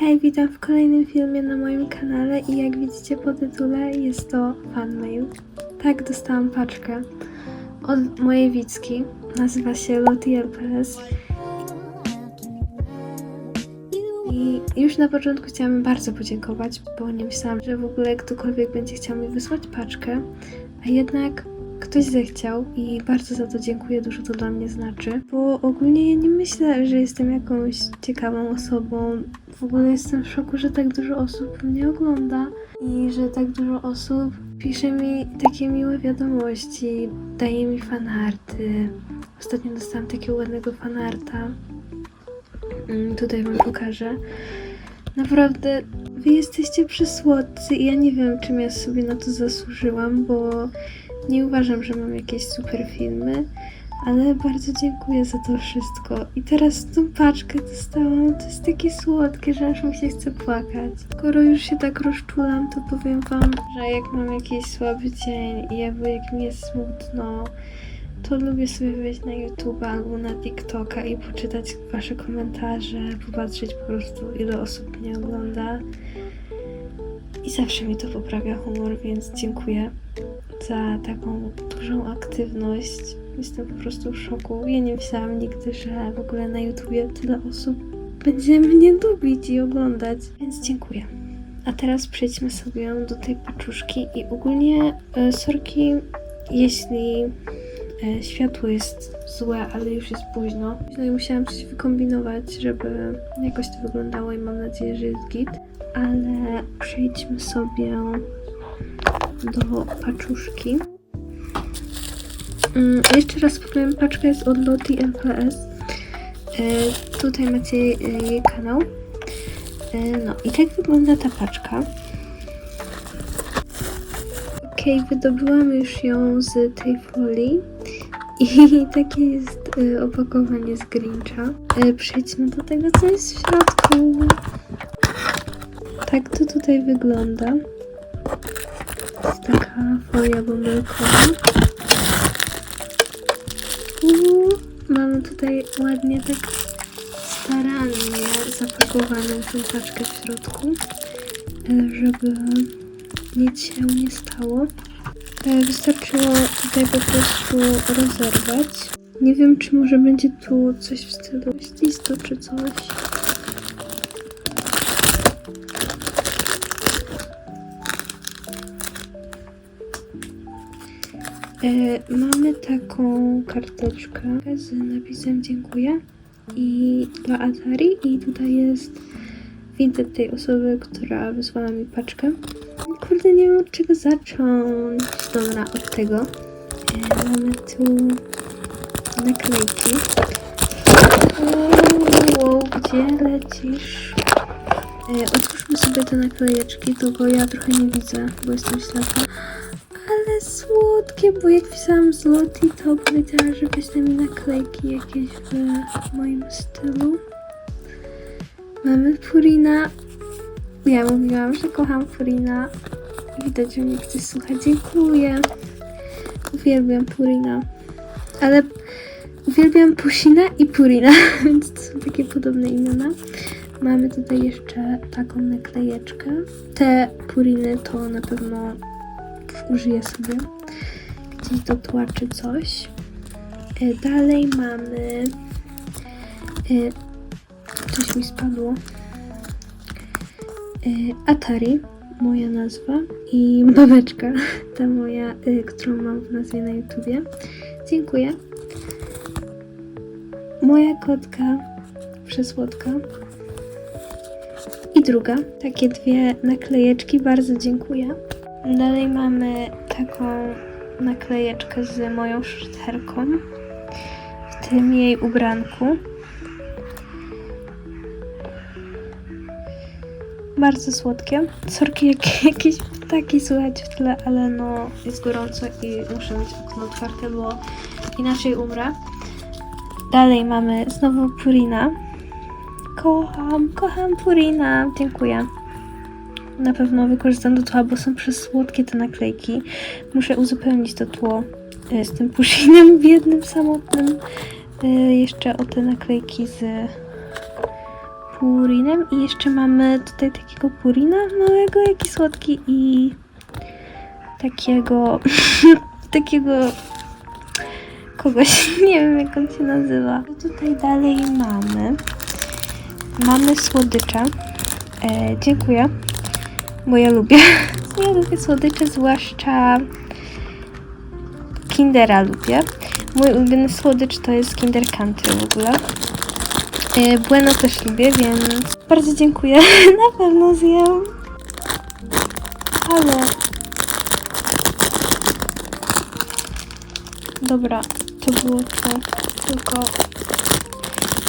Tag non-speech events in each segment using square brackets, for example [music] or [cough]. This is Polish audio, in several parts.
Hej, witam w kolejnym filmie na moim kanale i jak widzicie po tytule jest to fanmail. Tak, dostałam paczkę od mojej Wicki. Nazywa się Lottie LPS. I już na początku chciałam bardzo podziękować, bo nie myślałam, że w ogóle ktokolwiek będzie chciał mi wysłać paczkę, a jednak ktoś zechciał i bardzo za to dziękuję, dużo to dla mnie znaczy, bo ogólnie ja nie myślę, że jestem jakąś ciekawą osobą. W ogóle jestem w szoku, że tak dużo osób mnie ogląda i że tak dużo osób pisze mi takie miłe wiadomości, daje mi fanarty. Ostatnio dostałam takiego ładnego fanarta. Mm, Tutaj wam pokażę. Naprawdę, wy jesteście przysłodcy i ja nie wiem, czym ja sobie na to zasłużyłam, bo nie uważam, że mam jakieś super filmy, ale bardzo dziękuję za to wszystko. I teraz tą paczkę dostałam, to jest takie słodkie, że aż mi się chce płakać. Skoro już się tak rozczulam, to powiem wam, że jak mam jakiś słaby dzień i albo jak mi jest smutno, to lubię sobie wejść na YouTube albo na TikToka i poczytać wasze komentarze, popatrzeć po prostu ile osób mnie ogląda. I zawsze mi to poprawia humor, więc dziękuję za taką dużą aktywność. Jestem po prostu w szoku. Ja nie myślałam nigdy, że w ogóle na YouTubie tyle osób będzie mnie lubić i oglądać, więc dziękuję. A teraz przejdźmy sobie do tej paczuszki i ogólnie e, sorki, jeśli światło jest złe, ale już jest późno. No i musiałam coś wykombinować, żeby jakoś to wyglądało i mam nadzieję, że jest git. Ale przejdźmy sobie do paczuszki. Mm, jeszcze raz powiem, paczka jest od Loti LPS. E, tutaj macie e, jej kanał. E, no i tak wygląda ta paczka. Okej, wydobyłam już ją z tej folii. I [laughs] takie jest e, opakowanie z Grincha. E, przejdźmy do tego, co jest w środku. Tak to tutaj wygląda. Jest taka folia bąbelkowa. Mamy tutaj ładnie tak starannie zapakowaną tą paczkę w środku, e, żeby nic się nie stało. E, Wystarczyło tutaj po prostu rozerwać. Nie wiem, czy może będzie tu coś w stylu listu czy coś. E, mamy taką karteczkę z napisem dziękuję i dla Atari i tutaj jest widzę tej osoby, która wysłała mi paczkę. Kurde, nie wiem od czego zacząć. Dobra, od tego. E, mamy tu naklejki. Wow, gdzie lecisz? E, otwórzmy sobie te naklejeczki, tylko ja trochę nie widzę, bo jestem ślepa. Ale słodkie, bo jak pisałam z Loti, to powiedziała, że weźmie mi naklejki jakieś w moim stylu. Mamy Purina. Ja mówiłam, że kocham Purina. Widać, że mnie ktoś słucha. Dziękuję. Uwielbiam Purina. Ale uwielbiam Pusina i Purina, [laughs] więc to są takie podobne imiona. Mamy tutaj jeszcze taką naklejeczkę. Te Puriny to na pewno użyję sobie gdzieś do tła czy coś. E, Dalej mamy. e, Coś mi spadło. E, Atari, moja nazwa. I [laughs] babeczka, ta moja, e, którą mam w nazwie na YouTubie. Dziękuję. Moja kotka, przesłodka. I druga, takie dwie naklejeczki, bardzo dziękuję. Dalej mamy taką naklejeczkę z moją szterką, w tym jej ubranku. Bardzo słodkie. Sorki, jak, [laughs] jakieś ptaki słychać w tle, ale no jest gorąco i muszę mieć okno otwarte, bo inaczej umrę. Dalej mamy znowu Purina. Kocham, kocham Purina. Dziękuję. Na pewno wykorzystam do tła, bo są przesłodkie te naklejki. Muszę uzupełnić to tło e, z tym pushinem [laughs] biednym, samotnym. E, Jeszcze o te naklejki z purinem i jeszcze mamy tutaj takiego purina małego, jaki słodki i takiego, [laughs] takiego kogoś, [laughs] nie wiem jak on się nazywa. Tutaj dalej mamy? Mamy słodycze. E, dziękuję, bo ja lubię. [laughs] Ja lubię słodycze, zwłaszcza Kindera lubię. Mój ulubiony słodycz to jest Kinder Country w ogóle. Bueno też lubię, więc bardzo dziękuję. [laughs] Na pewno zjem. Ale... Dobra, to było to. Tylko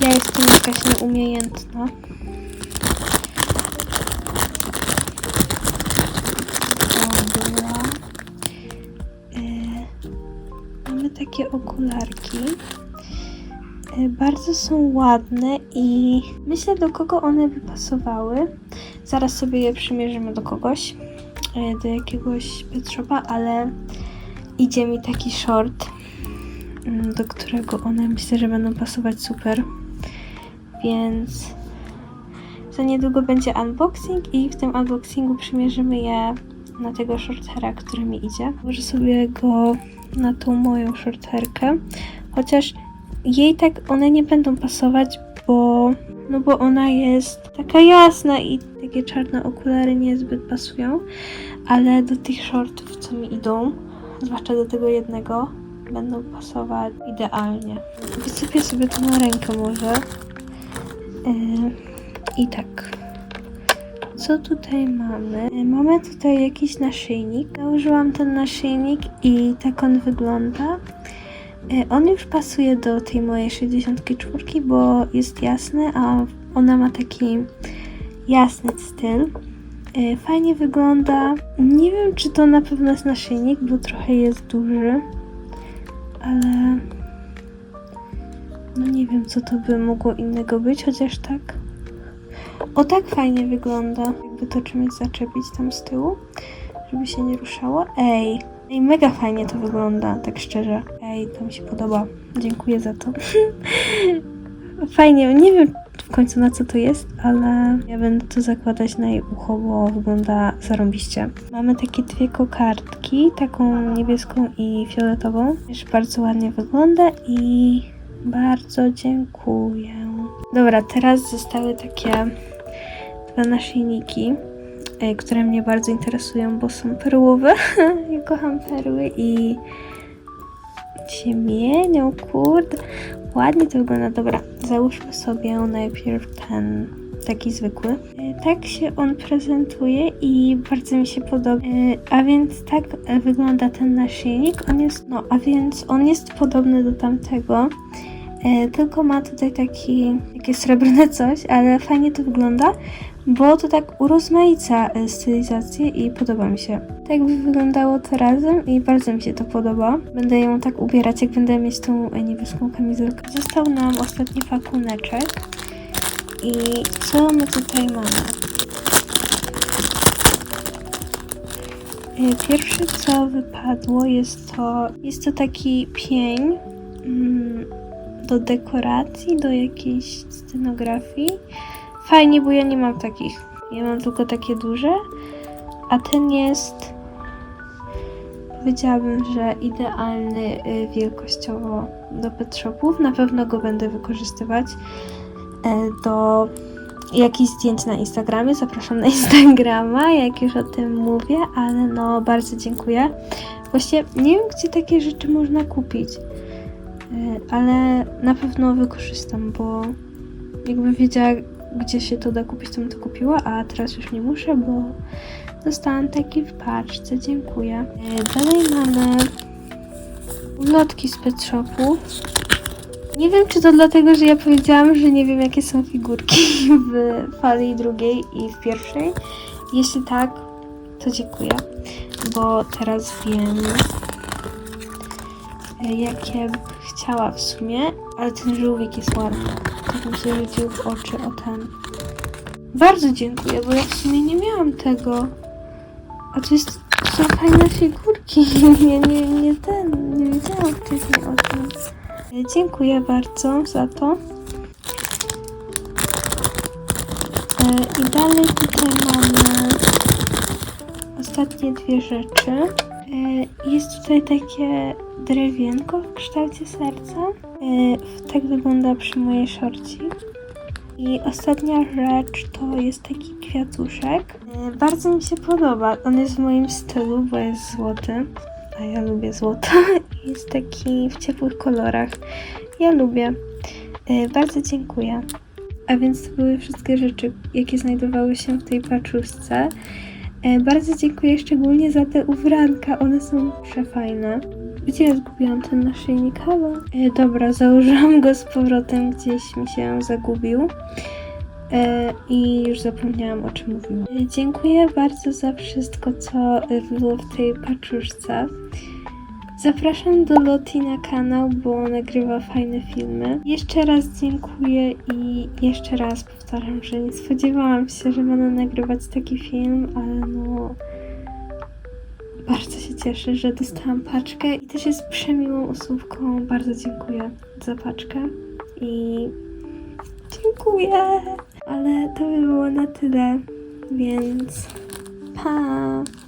ja jestem jakaś nieumiejętna. Dobra. E, mamy takie okularki. E, Bardzo są ładne i myślę do kogo one by pasowały. Zaraz sobie je przymierzymy do kogoś, e, do jakiegoś pet shopa, ale idzie mi taki short, mm, do którego one myślę, że będą pasować super. Więc za niedługo będzie unboxing i w tym unboxingu przymierzymy je na tego shortera, który mi idzie. Może sobie go na tą moją shorterkę, chociaż jej tak one nie będą pasować, bo no bo ona jest taka jasna i takie czarne okulary niezbyt pasują, ale do tych shortów, co mi idą, zwłaszcza do tego jednego, będą pasować idealnie. Wysypię sobie to na rękę może. Yy, I tak. Co tutaj mamy? Yy, Mamy tutaj jakiś naszyjnik. Nałożyłam ten naszyjnik i tak on wygląda. Yy, On już pasuje do tej mojej 64, bo jest jasny, a ona ma taki jasny styl. Yy, Fajnie wygląda. Nie wiem, czy to na pewno jest naszyjnik, bo trochę jest duży, ale no nie wiem, co to by mogło innego być, chociaż tak. O tak fajnie wygląda. Jakby to czymś zaczepić tam z tyłu, żeby się nie ruszało. Ej, ej, mega fajnie to wygląda, tak szczerze. Ej, to mi się podoba. Dziękuję za to. [laughs] fajnie, nie wiem w końcu na co to jest, ale ja będę to zakładać na jej ucho, bo wygląda zarąbiście. Mamy takie dwie kokardki, taką niebieską i fioletową. Też bardzo ładnie wygląda i bardzo dziękuję. Dobra, teraz zostały takie dwa naszyjniki, e, które mnie bardzo interesują, bo są perłowe. [laughs] ja kocham perły i się mienią, kurde. Ładnie to wygląda. Dobra, załóżmy sobie najpierw ten taki zwykły. E, Tak się on prezentuje i bardzo mi się podoba. E, A więc tak wygląda ten naszyjnik. On jest, no, a więc on jest podobny do tamtego. E, tylko ma tutaj taki, takie srebrne coś, ale fajnie to wygląda, bo to tak urozmaica e, stylizację i podoba mi się. Tak by wyglądało to razem i bardzo mi się to podoba. Będę ją tak ubierać, jak będę mieć tą e, niebieską kamizelkę. Został nam ostatni pakuneczek. I co my tutaj mamy? E, Pierwsze co wypadło jest to, jest to taki pień mm, do dekoracji, do jakiejś scenografii. Fajnie, bo ja nie mam takich. Ja mam tylko takie duże, a ten jest powiedziałabym, że idealny y, wielkościowo do pet shopów. Na pewno go będę wykorzystywać e, do jakichś zdjęć na Instagramie. Zapraszam na [laughs] Instagrama, jak już o tym mówię, ale no bardzo dziękuję. Właściwie nie wiem, gdzie takie rzeczy można kupić, e, ale na pewno wykorzystam, bo jakby wiedziała, gdzie się to da kupić, to bym to kupiła, a teraz już nie muszę, bo dostałam taki w paczce. Dziękuję. E, Dalej mamy ulotki z pet shopu. Nie wiem, czy to dlatego, że ja powiedziałam, że nie wiem, jakie są figurki [laughs] w fali drugiej i w pierwszej. Jeśli tak, to dziękuję, bo teraz wiem, e, jakie chciała w sumie, ale ten żółwik jest ładny. Rzucił w oczy o ten. Bardzo dziękuję, bo ja w sumie nie miałam tego. A to jest, są fajne figurki. [laughs] Ja nie, nie ten, nie wiedziałam wcześniej o tym. E, Dziękuję bardzo za to. I dalej tutaj mamy ostatnie dwie rzeczy. E, Jest tutaj takie drewienko w kształcie serca. E, Tak wygląda przy mojej szorci. I ostatnia rzecz to jest taki kwiatuszek. E, Bardzo mi się podoba. On jest w moim stylu, bo jest złoty. A ja lubię złoto. [laughs] Jest taki w ciepłych kolorach. Ja lubię. Bardzo dziękuję. A więc to były wszystkie rzeczy, jakie znajdowały się w tej paczuszce. E, Bardzo dziękuję szczególnie za te ubranka, one są przefajne. Gdzie ja zgubiłam ten naszyjnik? Halo? E, dobra, założyłam go z powrotem, gdzieś mi się zagubił. E, I już zapomniałam o czym mówiłam. E, dziękuję bardzo za wszystko, co e, było w tej paczuszce. Zapraszam do Loti na kanał, bo nagrywa fajne filmy. Jeszcze raz dziękuję i jeszcze raz powtarzam, że nie spodziewałam się, że będę nagrywać taki film, ale no bardzo się cieszę, że dostałam paczkę i też jest przemiłą osobką. Bardzo dziękuję za paczkę i dziękuję. Ale to by było na tyle, więc pa!